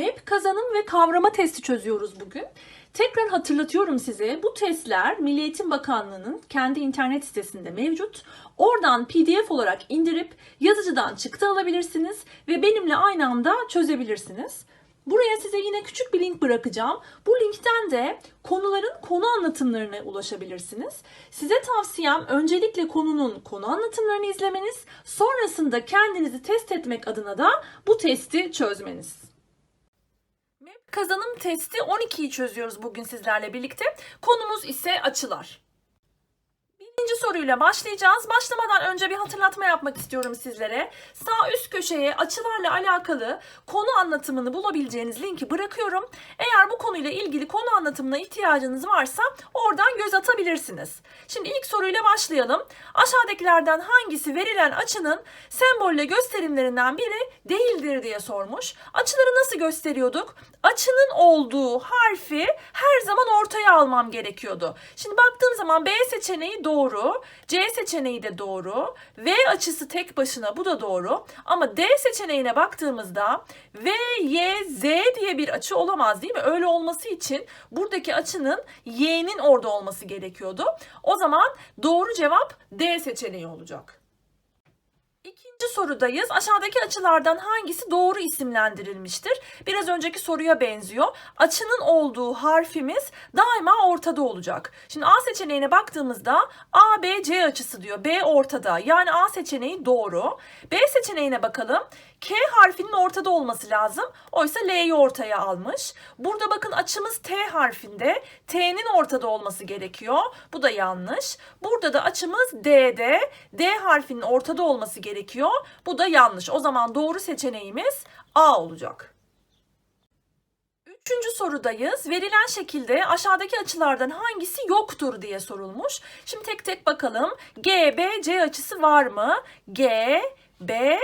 MEP kazanım ve kavrama testi çözüyoruz bugün. Tekrar hatırlatıyorum size bu testler Milli Eğitim Bakanlığı'nın kendi internet sitesinde mevcut. Oradan PDF olarak indirip yazıcıdan çıktı alabilirsiniz ve benimle aynı anda çözebilirsiniz. Buraya size yine küçük bir link bırakacağım. Bu linkten de konuların konu anlatımlarına ulaşabilirsiniz. Size tavsiyem öncelikle konunun konu anlatımlarını izlemeniz, sonrasında kendinizi test etmek adına da bu testi çözmeniz. Kazanım testi 12'yi çözüyoruz bugün sizlerle birlikte. Konumuz ise açılar. Birinci soruyla başlayacağız. Başlamadan önce bir hatırlatma yapmak istiyorum sizlere. Sağ üst köşeye açılarla alakalı konu anlatımını bulabileceğiniz linki bırakıyorum. Eğer bu konuyla ilgili konu anlatımına ihtiyacınız varsa oradan göz atabilirsiniz. Şimdi ilk soruyla başlayalım. Aşağıdakilerden hangisi verilen açının sembolle gösterimlerinden biri değildir diye sormuş. Açıları nasıl gösteriyorduk? Açının olduğu harfi her zaman ortaya almam gerekiyordu. Şimdi baktığım zaman B seçeneği doğru, C seçeneği de doğru, V açısı tek başına bu da doğru. Ama D seçeneğine baktığımızda V, Y, Z diye bir açı olamaz değil mi? Öyle olması için buradaki açının Y'nin orada olması gerekiyordu. O zaman doğru cevap D seçeneği olacak. İkinci sorudayız. Aşağıdaki açılardan hangisi doğru isimlendirilmiştir? Biraz önceki soruya benziyor. Açının olduğu harfimiz daima ortada olacak. Şimdi A seçeneğine baktığımızda A, B, C açısı diyor. B ortada. Yani A seçeneği doğru. B seçeneğine bakalım. K harfinin ortada olması lazım. Oysa L'yi ortaya almış. Burada bakın açımız T harfinde. T'nin ortada olması gerekiyor. Bu da yanlış. Burada da açımız D'de. D harfinin ortada olması gerekiyor. Bu da yanlış. O zaman doğru seçeneğimiz A olacak. Üçüncü sorudayız. Verilen şekilde aşağıdaki açılardan hangisi yoktur diye sorulmuş. Şimdi tek tek bakalım. G, B, C açısı var mı? G, B,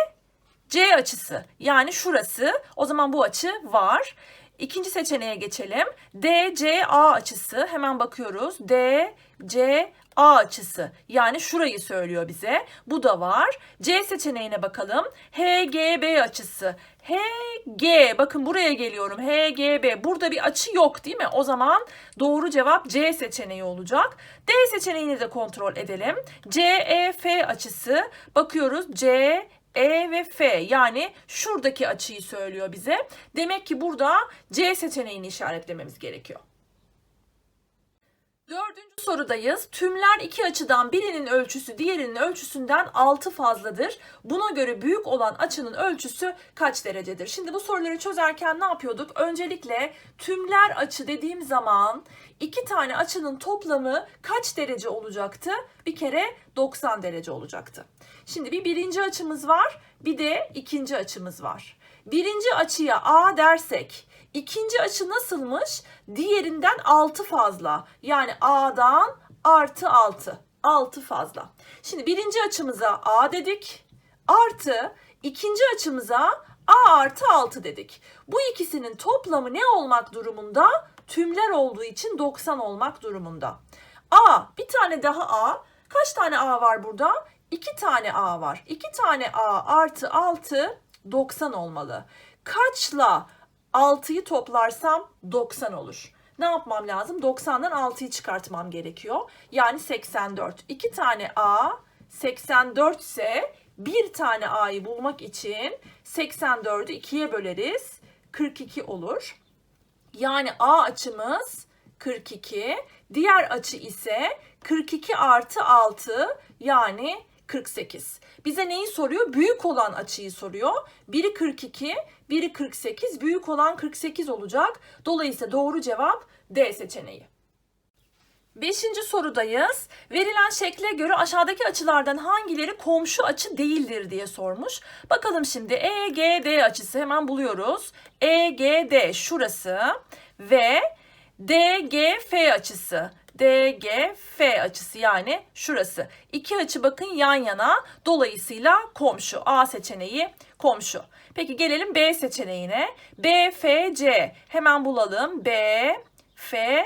C açısı yani şurası o zaman bu açı var. İkinci seçeneğe geçelim. DCA açısı hemen bakıyoruz. DCA açısı yani şurayı söylüyor bize. Bu da var. C seçeneğine bakalım. HGB açısı. HG bakın buraya geliyorum. HGB burada bir açı yok değil mi? O zaman doğru cevap C seçeneği olacak. D seçeneğini de kontrol edelim. CEF açısı bakıyoruz. C e ve F yani şuradaki açıyı söylüyor bize. Demek ki burada C seçeneğini işaretlememiz gerekiyor. Dördüncü sorudayız. Tümler iki açıdan birinin ölçüsü diğerinin ölçüsünden 6 fazladır. Buna göre büyük olan açının ölçüsü kaç derecedir? Şimdi bu soruları çözerken ne yapıyorduk? Öncelikle tümler açı dediğim zaman iki tane açının toplamı kaç derece olacaktı? Bir kere 90 derece olacaktı. Şimdi bir birinci açımız var, bir de ikinci açımız var. Birinci açıya A dersek, ikinci açı nasılmış? Diğerinden 6 fazla. Yani A'dan artı 6. 6 fazla. Şimdi birinci açımıza A dedik. Artı ikinci açımıza A artı 6 dedik. Bu ikisinin toplamı ne olmak durumunda? Tümler olduğu için 90 olmak durumunda. A, bir tane daha A. Kaç tane A var burada? 2 tane A var. 2 tane A artı 6 90 olmalı. Kaçla 6'yı toplarsam 90 olur. Ne yapmam lazım? 90'dan 6'yı çıkartmam gerekiyor. Yani 84. 2 tane A 84 ise bir tane A'yı bulmak için 84'ü 2'ye böleriz. 42 olur. Yani A açımız 42. Diğer açı ise 42 artı 6 yani 48. Bize neyi soruyor? Büyük olan açıyı soruyor. Biri 42, biri 48. Büyük olan 48 olacak. Dolayısıyla doğru cevap D seçeneği. Beşinci sorudayız. Verilen şekle göre aşağıdaki açılardan hangileri komşu açı değildir diye sormuş. Bakalım şimdi EGD açısı hemen buluyoruz. EGD şurası ve DGF açısı. DGF açısı yani şurası. İki açı bakın yan yana. Dolayısıyla komşu. A seçeneği komşu. Peki gelelim B seçeneğine. BFC. Hemen bulalım. BFC.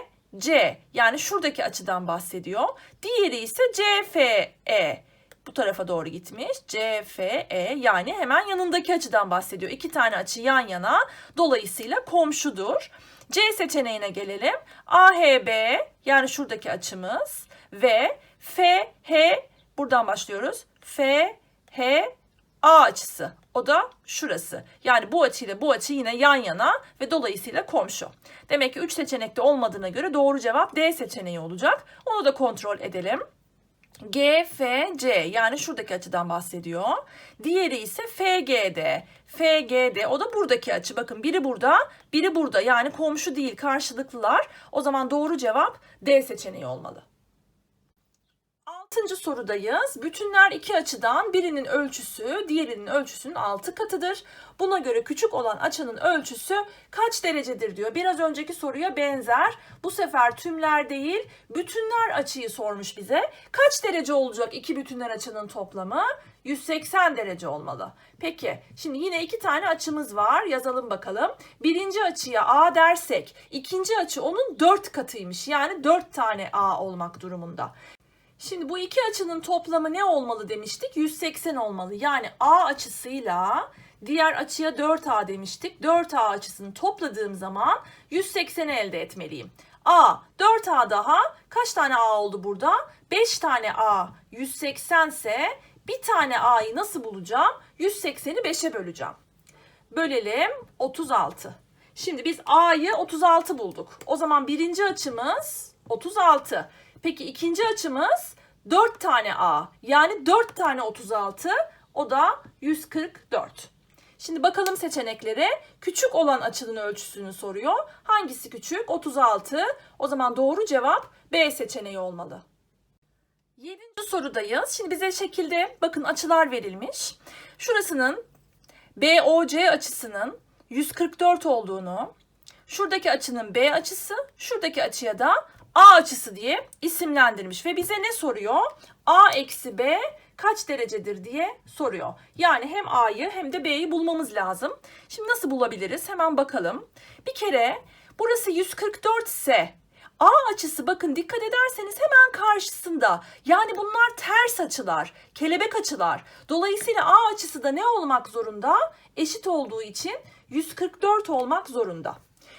Yani şuradaki açıdan bahsediyor. Diğeri ise CFE. bu tarafa doğru gitmiş. CFE yani hemen yanındaki açıdan bahsediyor. İki tane açı yan yana dolayısıyla komşudur. C seçeneğine gelelim. AHB yani şuradaki açımız ve FH buradan başlıyoruz. FH açısı. O da şurası. Yani bu açıyla bu açı yine yan yana ve dolayısıyla komşu. Demek ki 3 seçenekte olmadığına göre doğru cevap D seçeneği olacak. Onu da kontrol edelim. GFC yani şuradaki açıdan bahsediyor. Diğeri ise FGD. FGD o da buradaki açı. Bakın biri burada, biri burada. Yani komşu değil, karşılıklılar. O zaman doğru cevap D seçeneği olmalı. Altıncı sorudayız. Bütünler iki açıdan birinin ölçüsü diğerinin ölçüsünün altı katıdır. Buna göre küçük olan açının ölçüsü kaç derecedir diyor. Biraz önceki soruya benzer. Bu sefer tümler değil bütünler açıyı sormuş bize. Kaç derece olacak iki bütünler açının toplamı? 180 derece olmalı. Peki şimdi yine iki tane açımız var. Yazalım bakalım. Birinci açıya A dersek ikinci açı onun dört katıymış. Yani dört tane A olmak durumunda. Şimdi bu iki açının toplamı ne olmalı demiştik? 180 olmalı. Yani A açısıyla diğer açıya 4A demiştik. 4A açısını topladığım zaman 180'i elde etmeliyim. A 4A daha kaç tane A oldu burada? 5 tane A 180 ise bir tane A'yı nasıl bulacağım? 180'i 5'e böleceğim. Bölelim 36. Şimdi biz A'yı 36 bulduk. O zaman birinci açımız 36. Peki ikinci açımız 4 tane A. Yani 4 tane 36 o da 144. Şimdi bakalım seçeneklere. Küçük olan açının ölçüsünü soruyor. Hangisi küçük? 36. O zaman doğru cevap B seçeneği olmalı. Yedinci sorudayız. Şimdi bize şekilde bakın açılar verilmiş. Şurasının BOC açısının 144 olduğunu, şuradaki açının B açısı, şuradaki açıya da A açısı diye isimlendirmiş ve bize ne soruyor? A eksi B kaç derecedir diye soruyor. Yani hem A'yı hem de B'yi bulmamız lazım. Şimdi nasıl bulabiliriz? Hemen bakalım. Bir kere burası 144 ise A açısı bakın dikkat ederseniz hemen karşısında. Yani bunlar ters açılar, kelebek açılar. Dolayısıyla A açısı da ne olmak zorunda? Eşit olduğu için 144 olmak zorunda.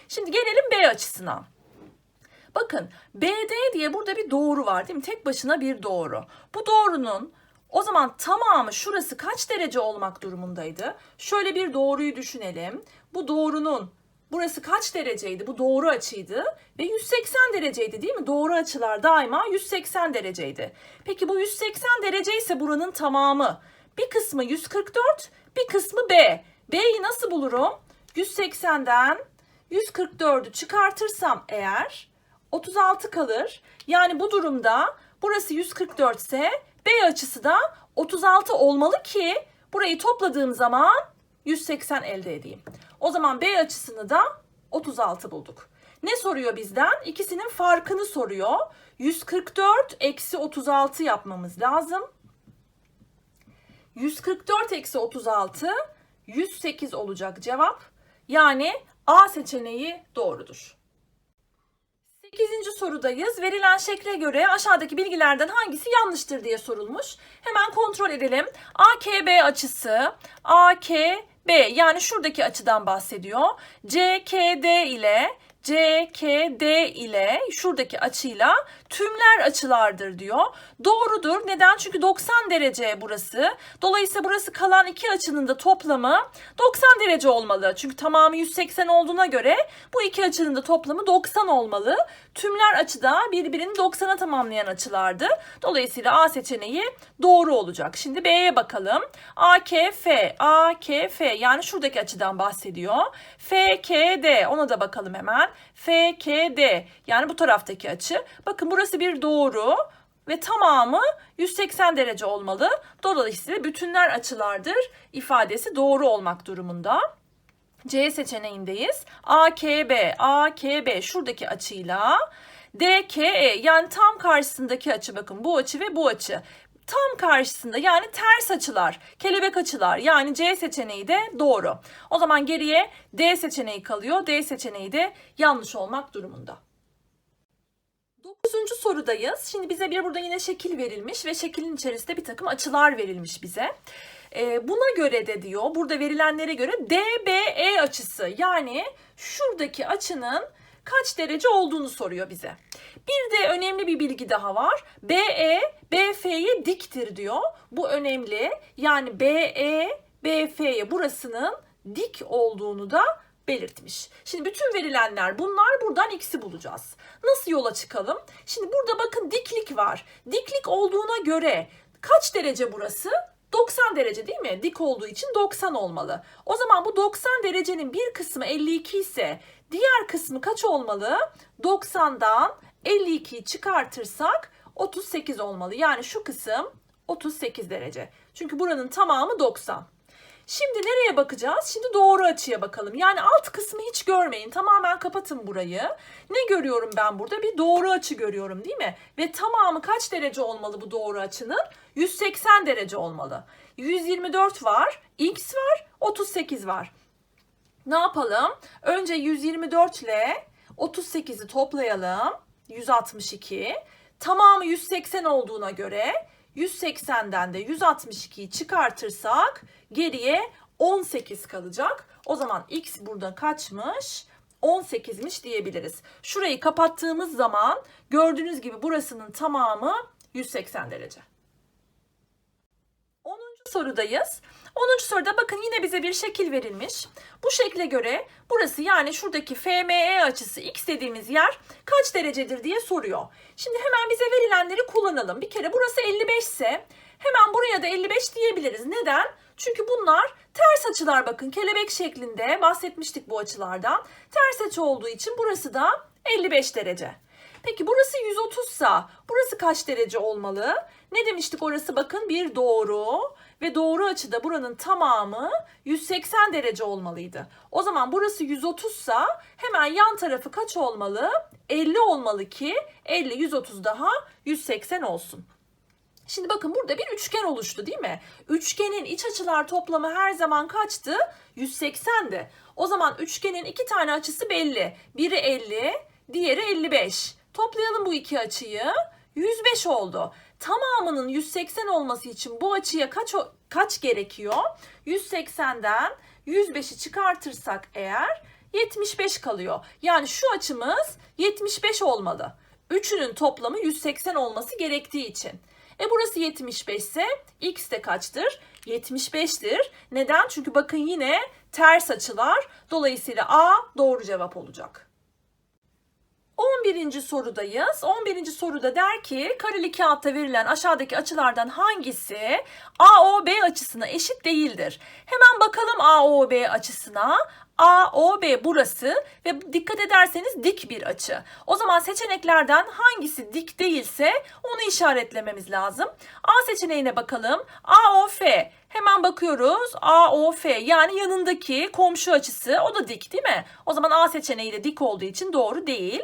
Şimdi gelelim B açısına. Bakın BD diye burada bir doğru var değil mi? Tek başına bir doğru. Bu doğrunun o zaman tamamı şurası kaç derece olmak durumundaydı? Şöyle bir doğruyu düşünelim. Bu doğrunun burası kaç dereceydi? Bu doğru açıydı ve 180 dereceydi değil mi? Doğru açılar daima 180 dereceydi. Peki bu 180 derece ise buranın tamamı. Bir kısmı 144, bir kısmı B. B'yi nasıl bulurum? 180'den 144'ü çıkartırsam eğer 36 kalır. Yani bu durumda burası 144 ise B açısı da 36 olmalı ki burayı topladığım zaman 180 elde edeyim. O zaman B açısını da 36 bulduk. Ne soruyor bizden? İkisinin farkını soruyor. 144 eksi 36 yapmamız lazım. 144 eksi 36 108 olacak cevap. Yani A seçeneği doğrudur. 8. sorudayız. Verilen şekle göre aşağıdaki bilgilerden hangisi yanlıştır diye sorulmuş. Hemen kontrol edelim. AKB açısı AKB yani şuradaki açıdan bahsediyor. CKD ile CKD ile şuradaki açıyla tümler açılardır diyor. Doğrudur. Neden? Çünkü 90 derece burası. Dolayısıyla burası kalan iki açının da toplamı 90 derece olmalı. Çünkü tamamı 180 olduğuna göre bu iki açının da toplamı 90 olmalı. Tümler açıda birbirini 90'a tamamlayan açılardı. Dolayısıyla A seçeneği doğru olacak. Şimdi B'ye bakalım. AKF, AKF yani şuradaki açıdan bahsediyor. FKD ona da bakalım hemen. FKD yani bu taraftaki açı. Bakın burası bir doğru ve tamamı 180 derece olmalı. Dolayısıyla bütünler açılardır ifadesi doğru olmak durumunda. C seçeneğindeyiz. AKB, AKB şuradaki açıyla DKE yani tam karşısındaki açı bakın bu açı ve bu açı. Tam karşısında yani ters açılar, kelebek açılar yani C seçeneği de doğru. O zaman geriye D seçeneği kalıyor. D seçeneği de yanlış olmak durumunda. Dokuzuncu sorudayız. Şimdi bize bir burada yine şekil verilmiş ve şeklin içerisinde bir takım açılar verilmiş bize. Ee, buna göre de diyor, burada verilenlere göre DBE açısı yani şuradaki açının kaç derece olduğunu soruyor bize. Bir de önemli bir bilgi daha var. BE BF'ye diktir diyor. Bu önemli. Yani BE BF'ye burasının dik olduğunu da belirtmiş. Şimdi bütün verilenler bunlar buradan x'i bulacağız. Nasıl yola çıkalım? Şimdi burada bakın diklik var. Diklik olduğuna göre kaç derece burası? 90 derece değil mi? Dik olduğu için 90 olmalı. O zaman bu 90 derecenin bir kısmı 52 ise diğer kısmı kaç olmalı? 90'dan 52'yi çıkartırsak 38 olmalı. Yani şu kısım 38 derece. Çünkü buranın tamamı 90. Şimdi nereye bakacağız? Şimdi doğru açıya bakalım. Yani alt kısmı hiç görmeyin. Tamamen kapatın burayı. Ne görüyorum ben burada? Bir doğru açı görüyorum değil mi? Ve tamamı kaç derece olmalı bu doğru açının? 180 derece olmalı. 124 var, x var, 38 var. Ne yapalım? Önce 124 ile 38'i toplayalım. 162. Tamamı 180 olduğuna göre 180'den de 162'yi çıkartırsak geriye 18 kalacak. O zaman x burada kaçmış? 18'miş diyebiliriz. Şurayı kapattığımız zaman gördüğünüz gibi burasının tamamı 180 derece. 10. sorudayız. 10. soruda bakın yine bize bir şekil verilmiş. Bu şekle göre burası yani şuradaki FME açısı x dediğimiz yer kaç derecedir diye soruyor. Şimdi hemen bize verilenleri kullanalım. Bir kere burası 55 ise hemen buraya da 55 diyebiliriz. Neden? Çünkü bunlar ters açılar bakın kelebek şeklinde bahsetmiştik bu açılardan. Ters açı olduğu için burası da 55 derece. Peki burası 130 sa burası kaç derece olmalı? Ne demiştik orası bakın bir doğru ve doğru açıda buranın tamamı 180 derece olmalıydı. O zaman burası 130 sa hemen yan tarafı kaç olmalı? 50 olmalı ki 50 130 daha 180 olsun. Şimdi bakın burada bir üçgen oluştu değil mi? Üçgenin iç açılar toplamı her zaman kaçtı? 180'di. O zaman üçgenin iki tane açısı belli. Biri 50, diğeri 55. Toplayalım bu iki açıyı. 105 oldu. Tamamının 180 olması için bu açıya kaç kaç gerekiyor? 180'den 105'i çıkartırsak eğer 75 kalıyor. Yani şu açımız 75 olmalı. Üçünün toplamı 180 olması gerektiği için. E burası 75 ise x de kaçtır? 75'tir. Neden? Çünkü bakın yine ters açılar. Dolayısıyla A doğru cevap olacak. 11. sorudayız. 11. soruda der ki kareli kağıtta verilen aşağıdaki açılardan hangisi AOB açısına eşit değildir? Hemen bakalım AOB açısına. AOB burası ve dikkat ederseniz dik bir açı. O zaman seçeneklerden hangisi dik değilse onu işaretlememiz lazım. A seçeneğine bakalım. AOF Hemen bakıyoruz. AOF yani yanındaki komşu açısı o da dik değil mi? O zaman A seçeneği de dik olduğu için doğru değil.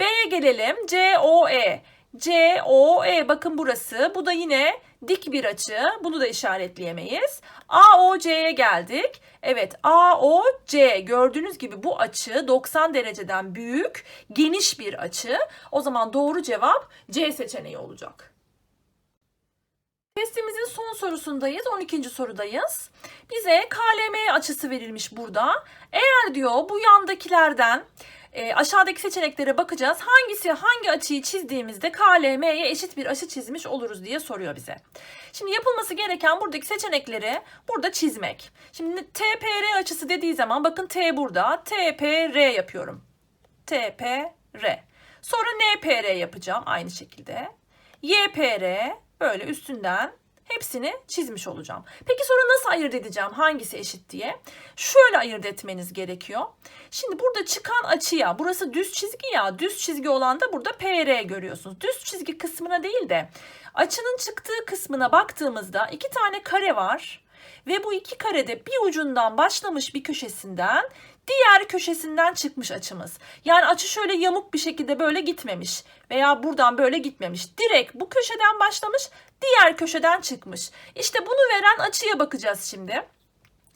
B'ye gelelim. COE. COE bakın burası. Bu da yine dik bir açı. Bunu da işaretleyemeyiz. AOC'ye geldik. Evet AOC gördüğünüz gibi bu açı 90 dereceden büyük, geniş bir açı. O zaman doğru cevap C seçeneği olacak. Testimizin son sorusundayız. 12. sorudayız. Bize KLM açısı verilmiş burada. Eğer diyor bu yandakilerden e, aşağıdaki seçeneklere bakacağız. Hangisi hangi açıyı çizdiğimizde KLM'ye eşit bir açı çizmiş oluruz diye soruyor bize. Şimdi yapılması gereken buradaki seçenekleri burada çizmek. Şimdi TPR açısı dediği zaman bakın T burada. TPR yapıyorum. TPR. Sonra NPR yapacağım aynı şekilde. YPR böyle üstünden hepsini çizmiş olacağım. Peki sonra nasıl ayırt edeceğim hangisi eşit diye? Şöyle ayırt etmeniz gerekiyor. Şimdi burada çıkan açıya burası düz çizgi ya düz çizgi olan da burada PR görüyorsunuz. Düz çizgi kısmına değil de açının çıktığı kısmına baktığımızda iki tane kare var. Ve bu iki karede bir ucundan başlamış bir köşesinden diğer köşesinden çıkmış açımız. Yani açı şöyle yamuk bir şekilde böyle gitmemiş veya buradan böyle gitmemiş. Direkt bu köşeden başlamış, diğer köşeden çıkmış. İşte bunu veren açıya bakacağız şimdi.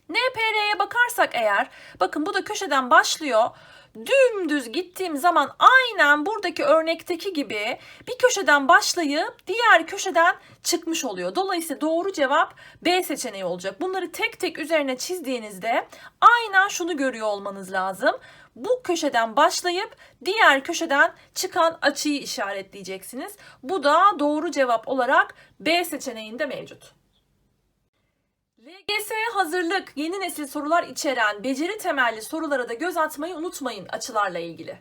NPR'ye bakarsak eğer bakın bu da köşeden başlıyor. Dümdüz gittiğim zaman aynen buradaki örnekteki gibi bir köşeden başlayıp diğer köşeden çıkmış oluyor. Dolayısıyla doğru cevap B seçeneği olacak. Bunları tek tek üzerine çizdiğinizde aynen şunu görüyor olmanız lazım. Bu köşeden başlayıp diğer köşeden çıkan açıyı işaretleyeceksiniz. Bu da doğru cevap olarak B seçeneğinde mevcut. LGS'ye hazırlık yeni nesil sorular içeren beceri temelli sorulara da göz atmayı unutmayın açılarla ilgili.